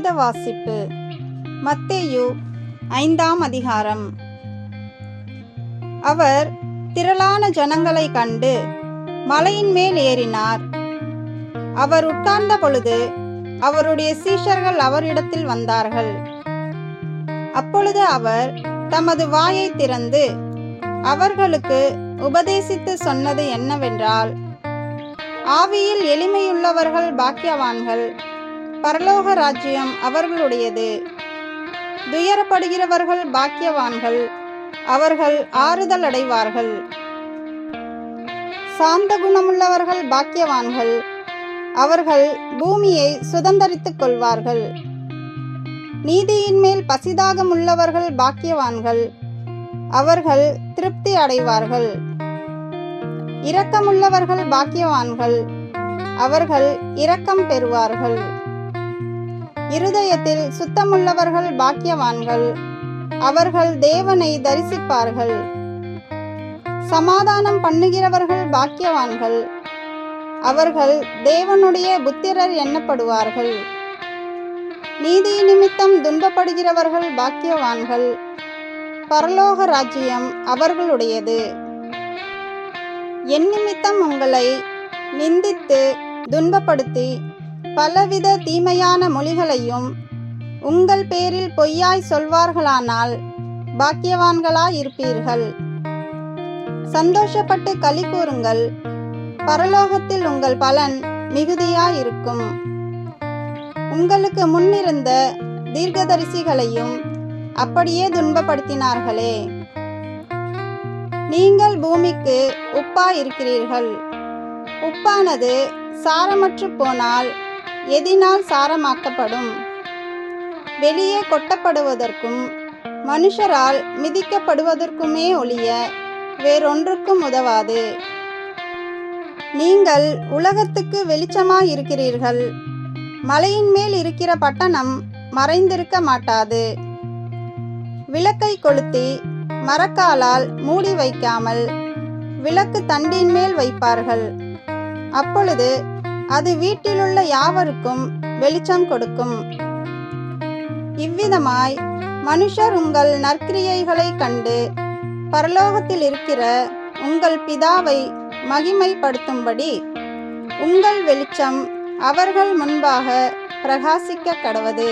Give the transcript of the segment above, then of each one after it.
வேத வாசிப்பு. மத்தேயு ஐந்தாம் அதிகாரம். அவர் திரளான ஜனங்களை கண்டு மலையின் மேல் ஏறினார். அவர் உட்கார்ந்த பொழுது அவருடைய சீஷர்கள் அவரிடத்தில் வந்தார்கள். அப்பொழுது அவர் தமது வாயை திறந்து அவர்களுக்கு உபதேசித்து சொன்னது என்னவென்றால் ஆவியில் எளிமையுள்ளவர்கள் பாக்கியவான்கள் பரலோக ராஜ்யம் அவர்களுடையது. துயரப்படுகிறவர்கள் பாக்கியவான்கள் அவர்கள் ஆறுதல் அடைவார்கள். சாந்த குணமுள்ளவர்கள் பாக்கியவான்கள் அவர்கள் பூமியை சுதந்திரித்துக் கொள்வார்கள். நீதியின் மேல் பசிதாகம் உள்ளவர்கள் பாக்கியவான்கள் அவர்கள் திருப்தி அடைவார்கள். இரக்கமுள்ளவர்கள் பாக்கியவான்கள் அவர்கள் இரக்கம் பெறுவார்கள். இருதயத்தில் சுத்தமுள்ளவர்கள் பாக்கியவான்கள். அவர்கள் தேவனை தரிசிப்பார்கள். சமாதானம் பண்ணுகிறவர்கள் பாக்கியவான்கள். அவர்கள் தேவனுடைய புத்திரர் எண்ணப்படுவார்கள் நீதி நிமித்தம் துன்பப்படுகிறவர்கள் பாக்கியவான்கள். பரலோக ராஜ்யம் அவர்களுடையது. என் நிமித்தம் உங்களை நிந்தித்து துன்பப்படுத்தி பலவித தீமையான மொழிகளையும் உங்கள் பேரில் பொய்யாய் சொல்வார்களானால் பாக்கியவான்களாய் இருப்பீர்கள் சந்தோஷப்பட்டு களி கூறுங்கள். பரலோகத்தில் உங்கள் பலன் மிகுதியாயிருக்கும். உங்களுக்கு முன்னிருந்த தீர்க்கதரிசிகளையும் அப்படியே துன்பப்படுத்தினார்களே. நீங்கள் பூமிக்கு உப்பா இருக்கிறீர்கள் உப்பானது சாரமற்று போனால் எதினால் சாரமாக்கப்படும். வெளியே கொட்டப்படுவதற்கும் மனுஷரால் மிதிக்கப்படுவதற்குமே ஒழிய வேறொன்றுக்கும் உதவாது. நீங்கள் உலகத்துக்கு வெளிச்சமாயிருக்கிறீர்கள். மலையின் மேல் இருக்கிற பட்டணம் மறைந்திருக்க மாட்டாது. விளக்கை கொளுத்தி மரக்காலால் மூடி வைக்காமல் விளக்கு தண்டின் மேல் வைப்பார்கள். அப்பொழுது அது வீட்டிலுள்ள யாவருக்கும் வெளிச்சம் கொடுக்கும். இவ்விதமாய் மனுஷர் உங்கள் நற்கிரியைகளை கண்டு பரலோகத்தில் இருக்கிற உங்கள் பிதாவை மகிமைப்படுத்தும்படி உங்கள் வெளிச்சம் அவர்கள் முன்பாக பிரகாசிக்க கடவது.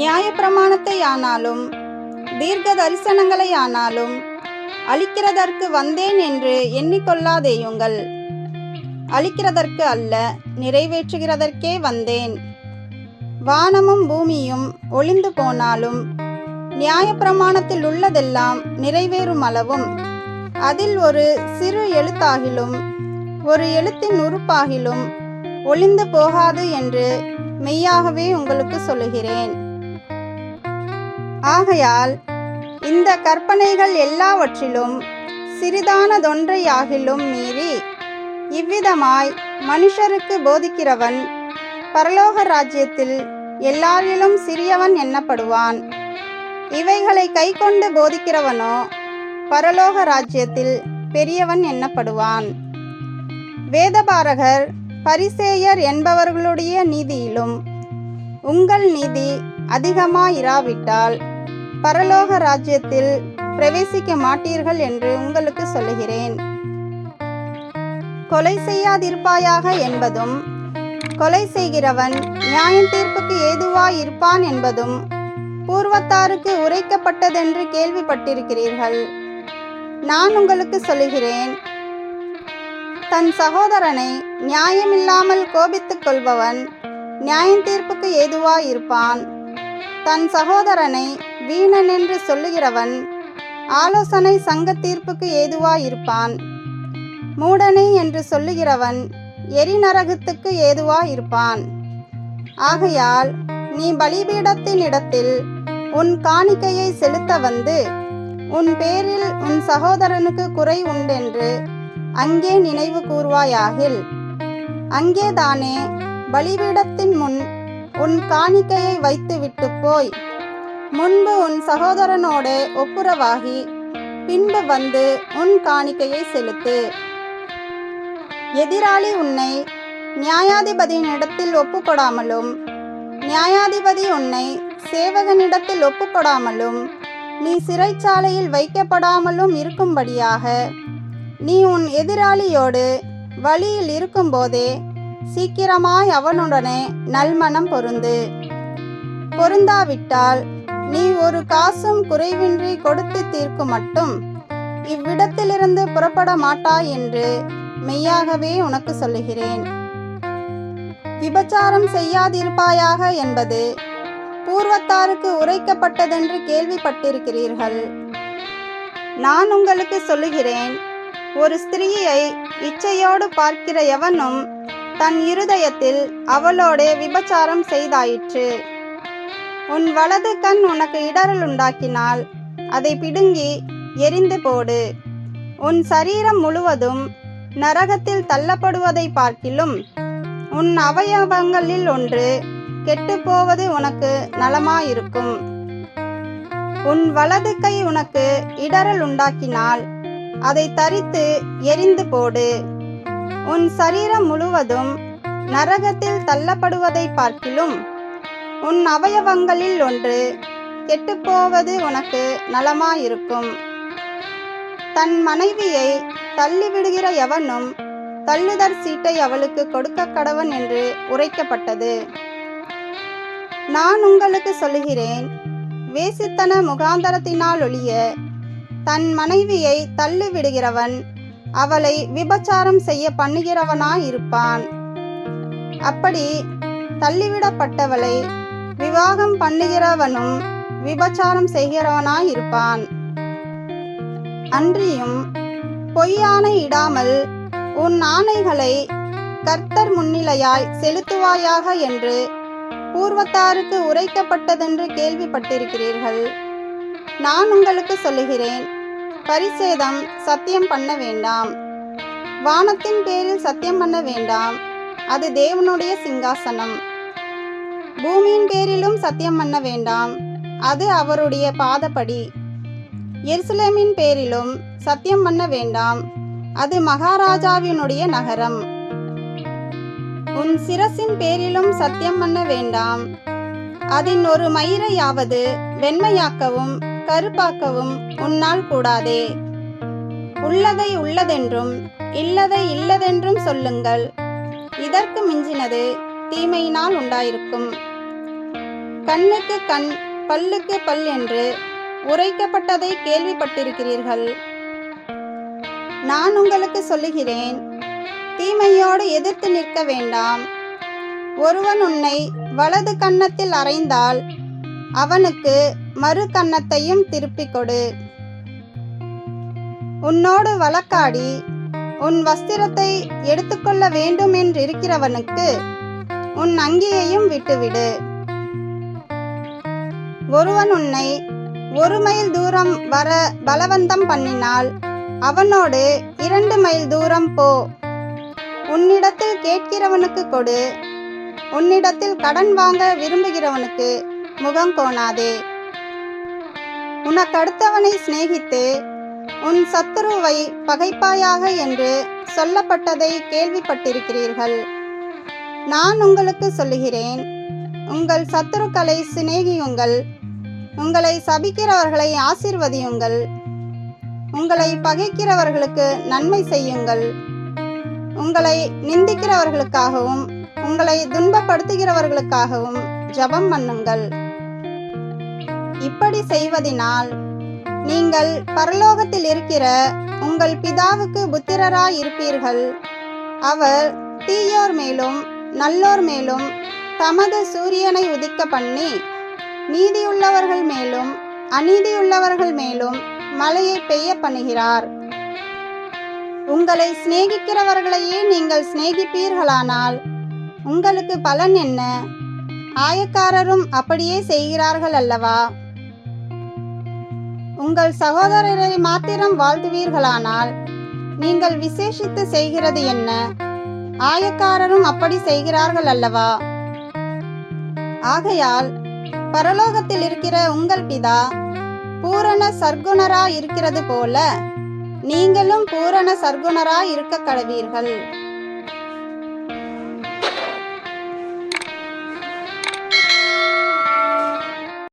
நியாயப்பிரமாணத்தை ஆனாலும் தீர்க்க தரிசனங்களை ஆனாலும் அழிக்கிறதற்கு வந்தேன் என்று எண்ணிக்கொள்ளாதேயுங்கள். அழிக்கிறதற்கு அல்ல நிறைவேற்றுகிறதற்கே வந்தேன். வானமும் பூமியும் ஒளிந்து போனாலும் நியாயப்பிரமாணத்தில் உள்ளதெல்லாம் நிறைவேறும் அளவும் அதில் ஒரு சிறு எழுத்தாகிலும் ஒரு எழுத்தின் உறுப்பாகிலும் ஒளிந்து போகாது என்று மெய்யாகவே உங்களுக்கு சொல்லுகிறேன். ஆகையால் இந்த கற்பனைகள் எல்லாவற்றிலும் சிறிதானதொன்றையாகிலும் மீறி இவ்விதமாய் மனுஷருக்கு போதிக்கிறவன் பரலோக ராஜ்யத்தில் எல்லாரிலும் சிறியவன் எண்ணப்படுவான் இவைகளை கைக்கொண்டு போதிக்கிறவனோ பரலோக ராஜ்யத்தில் பெரியவன் எண்ணப்படுவான் வேதபாரகர் பரிசேயர் என்பவர்களுடைய நீதியிலும் உங்கள் நீதி அதிகமாயிராவிட்டால் பரலோக ராஜ்யத்தில் பிரவேசிக்க மாட்டீர்கள் என்று உங்களுக்கு சொல்லுகிறேன். கொலை செய்யாதிருப்பாயாக என்பதும் கொலை செய்கிறவன் நியாயம் தீர்ப்புக்கு ஏதுவாயிருப்பான் என்பதும் பூர்வத்தாருக்கு உரைக்கப்பட்டதென்று கேள்விப்பட்டிருக்கிறீர்கள். நான் உங்களுக்கு சொல்லுகிறேன் தன் சகோதரனை நியாயமில்லாமல் கோபித்துக் கொள்பவன் நியாயம் தீர்ப்புக்கு ஏதுவாயிருப்பான் தன் சகோதரனை வீணன் என்று சொல்லுகிறவன் ஆலோசனை சங்க தீர்ப்புக்கு ஏதுவாயிருப்பான் மூடனை என்று சொல்லுகிறவன் எரிநரகத்துக்கு ஏதுவாயிருப்பான் ஆகையால் நீ பலிபீடத்தின் இடத்தில் உன் காணிக்கையை செலுத்த வந்து உன் பேரில் உன் சகோதரனுக்கு குறை உண்டென்று அங்கே நினைவு கூர்வாயாகில் அங்கேதானே பலிபீடத்தின் முன் உன் காணிக்கையை வைத்துவிட்டு போய் முன்பு உன் சகோதரனோடே ஒப்புரவாகி பின்பு வந்து உன் காணிக்கையை செலுத்து. எதிராளி உன்னை நியாயாதிபதியினிடத்தில் ஒப்புக்கொடாமலும் நியாயாதிபதி உன்னை சேவகனிடத்தில் ஒப்புக்கொடாமலும் நீ சிறைச்சாலையில் வைக்கப்படாமலும் இருக்கும்படியாக நீ உன் எதிராளியோடு வழியில் இருக்கும்போதே சீக்கிரமாய் அவனுடனே நல்மனம் பொருந்து. பொருந்தாவிட்டால் நீ ஒரு காசும் குறைவின்றி கொடுத்து தீர்க்கும் மட்டும் இவ்விடத்திலிருந்து புறப்பட மாட்டாய் என்று மெய்யாகவே உனக்கு சொல்லுகிறேன். விபச்சாரம் செய்யாதிருப்பாயாக என்பது பூர்வத்தாருக்கு உரைக்கப்பட்டதென்று கேள்விப்பட்டிருக்கிறீர்கள். நான் உங்களுக்கு சொல்லுகிறேன் ஒரு ஸ்திரீயை இச்சையோடு பார்க்கிற எவனும் தன் இருதயத்தில் அவளோடே விபச்சாரம் செய்தாயிற்று. உன் வலது கண் உனக்கு இடரல் உண்டாக்கினால் அதை பிடுங்கி எரிந்து போடு. உன் சரீரம் முழுவதும் நரகத்தில் தள்ளப்படுவதை பார்க்கிலும் உன் அவயவங்களில் ஒன்று கெட்டுப்போவது உனக்கு நலமாயிருக்கும். உன் வலது கை உனக்கு இடரல் உண்டாக்கினால் அதை தரித்து எரிந்து போடு. உன் சரீரம் முழுவதும் நரகத்தில் தள்ளப்படுவதை பார்க்கிலும் உன் அவயவங்களில் ஒன்று கெட்டுப்போவது உனக்கு நலமாயிருக்கும். தன் மனைவியை தள்ளிவிடுகிற எவனும் தள்ளுதற் சீட்டை அவளுக்கு கொடுக்க கடவன் என்று உரைக்கப்பட்டது. நான் உங்களுக்கு சொல்லுகிறேன் வேசித்தன முகாந்தரத்தினால் ஒழிய தன் மனைவியை தள்ளிவிடுகிறவன் அவளை விபச்சாரம் செய்ய பண்ணுகிறவனாயிருப்பான். அப்படி தள்ளிவிடப்பட்டவளை விவாகம் பண்ணுகிறவனும் விபச்சாரம் செய்கிறவனாயிருப்பான். அன்றியும் பொய்யானை இடாமல் உன் ஆணைகளை கர்த்தர் முன்னிலையாய் செலுத்துவாயாக என்று பூர்வத்தாருக்கு உரைக்கப்பட்டதென்று கேள்விப்பட்டிருக்கிறீர்கள். நான் உங்களுக்கு சொல்லுகிறேன் பரிசேதம் சத்தியம் பண்ண வேண்டாம். வானத்தின் பேரில் சத்தியம் பண்ண வேண்டாம். அது தேவனுடைய சிங்காசனம். பூமியின் பேரிலும் சத்தியம் பண்ண வேண்டாம். அது அவருடைய பாதப்படி. எருசலேமின் பேரிலும் சத்தியம் பண்ண வேண்டாம். அது மகாராஜாவினுடைய நகரம். உன் சிரசின் பேரிலும் சத்தியம் பண்ண வேண்டாம். அதன் ஒரு மயிரையாவது வெண்மையாக்கவும் கருப்பாக்கவும் உன்னால் கூடாதே. உள்ளதை உள்ளதென்றும் இல்லதை இல்லதென்றும் சொல்லுங்கள். இதற்கு மிஞ்சினது தீமையினால் உண்டாயிருக்கும். கண்ணுக்கு கண் பல்லுக்கு பல் என்று உரைக்கப்பட்டதை கேள்விப்பட்டிருக்கிறீர்கள். நான் உங்களுக்கு சொல்லுகிறேன் தீமையோடு எதிர்த்து நிற்க வேண்டாம். ஒருவன் உன்னை வலது கன்னத்தில் அறைந்தால் அவனுக்கு மறு கன்னத்தையும் திருப்பிக் கொடு. உன்னோடு வழக்காடி உன் வஸ்திரத்தை எடுத்துக்கொள்ள வேண்டும் என்றிருக்கிறவனுக்கு உன் அங்கியையும் விட்டுவிடு. ஒருவன் உன்னை ஒரு மைல் தூரம் வர பலவந்தம் பண்ணினால் அவனோடு இரண்டு மைல் தூரம் போ. உன்னிடத்தில் கேட்கிறவனுக்கு கொடு. உன்னிடத்தில் கடன் வாங்க விரும்புகிறவனுக்கு முகம் கோணாதே. உனக்கு அடுத்தவனை சிநேகித்து உன் சத்துருவை பகைப்பாயாக என்று சொல்லப்பட்டதை கேள்விப்பட்டிருக்கிறீர்கள். நான் உங்களுக்கு சொல்லுகிறேன். உங்கள் சத்துருக்களை சிநேகியுங்கள். உங்களை சபிக்கிறவர்களை ஆசீர்வதியுங்கள். உங்களை பகைக்கிறவர்களுக்கு நன்மை செய்யுங்கள். உங்களை நிந்திக்கிறவர்களுக்காகவும் உங்களை துன்பப்படுத்துகிறவர்களுக்காகவும் ஜபம் பண்ணுங்கள். இப்படி செய்வதினால் நீங்கள் பரலோகத்தில் இருக்கிற உங்கள் பிதாவுக்கு புத்திரராய் இருப்பீர்கள் அவர் தீயோர் மேலும் நல்லோர் மேலும் தமது சூரியனை உதிக்க பண்ணி நீதியுள்ளவர்கள் மேலும் அநீதியுள்ளவர்கள் மேலும் மழையை பெய்ய பண்ணுகிறார் உங்களை சிநேகிக்கிறவர்களையே நீங்கள் சிநேகிப்பீர்களானால் உங்களுக்கு பலன் என்ன? ஆயக்காரரும் அப்படியே செய்கிறார்கள் அல்லவா? உங்கள் சகோதரரை மாத்திரம் வாழ்த்துவீர்களானால் நீங்கள் விசேஷித்து செய்கிறது என்ன? ஆயக்காரரும் அப்படி செய்கிறார்கள் அல்லவா? ஆகையால் பரலோகத்தில் இருக்கிற உங்கள் பிதா பூரண சர்க்குணரா இருக்கிறது போல நீங்களும் பூரண சர்க்குணரா இருக்க கடவீர்கள்.